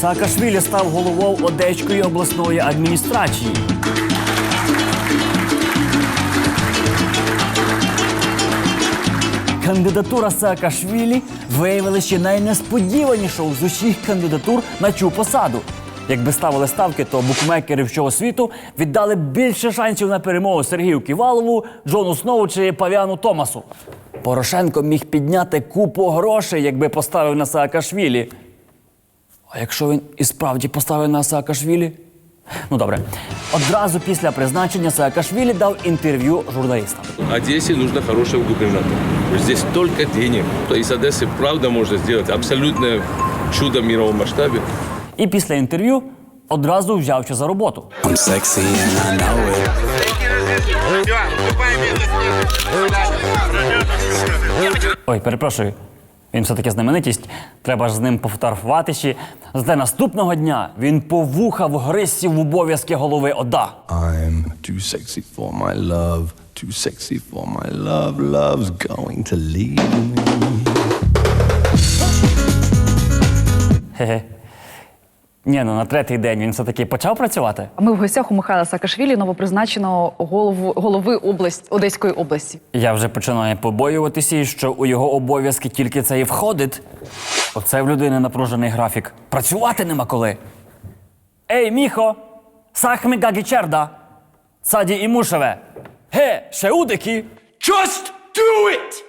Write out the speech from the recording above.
Саакашвілі став головою Одеської обласної адміністрації. Кандидатура Саакашвілі виявилася ще найнесподіванішою з усіх кандидатур на цю посаду. Якби ставили ставки, то букмекери всього світу віддали більше шансів на перемогу Сергію Ківалову, Джону Сноу чи Павіану Томасу. Порошенко міг підняти купу грошей, якби поставив на Саакашвілі. А якщо він і справді поставив на Саакашвілі? Ну добре. Одразу після призначення Саакашвілі дав інтерв'ю журналістам. Одессе нужно хорошего губернатора. Здесь столько денег. То из Одессы правда можно сделать абсолютное чудо в мировом масштабе. І після інтерв'ю одразу взявся за роботу. I'm sexy and I know it. Ой, перепрошую. Він все-таки знаменитість. Треба ж з ним пофотографуватися. Зате наступного дня він повухав гризці в обов'язки голови ОДА. I'm too sexy for my love, too sexy for my love. Love's going to leave me. Хе-хе. Ні, ну на третій день він все-таки почав працювати. Ми в гостях у Михайла Саакашвілі, новопризначеного голову, голови область, Одеської області. Я вже починаю побоюватися, що у його обов'язки тільки це і входить. Оце в людини напружений графік. Працювати нема коли. Ей, міхо! Сахми гагічерда! Цаді імушеве! Ге, шеудики! Just do it!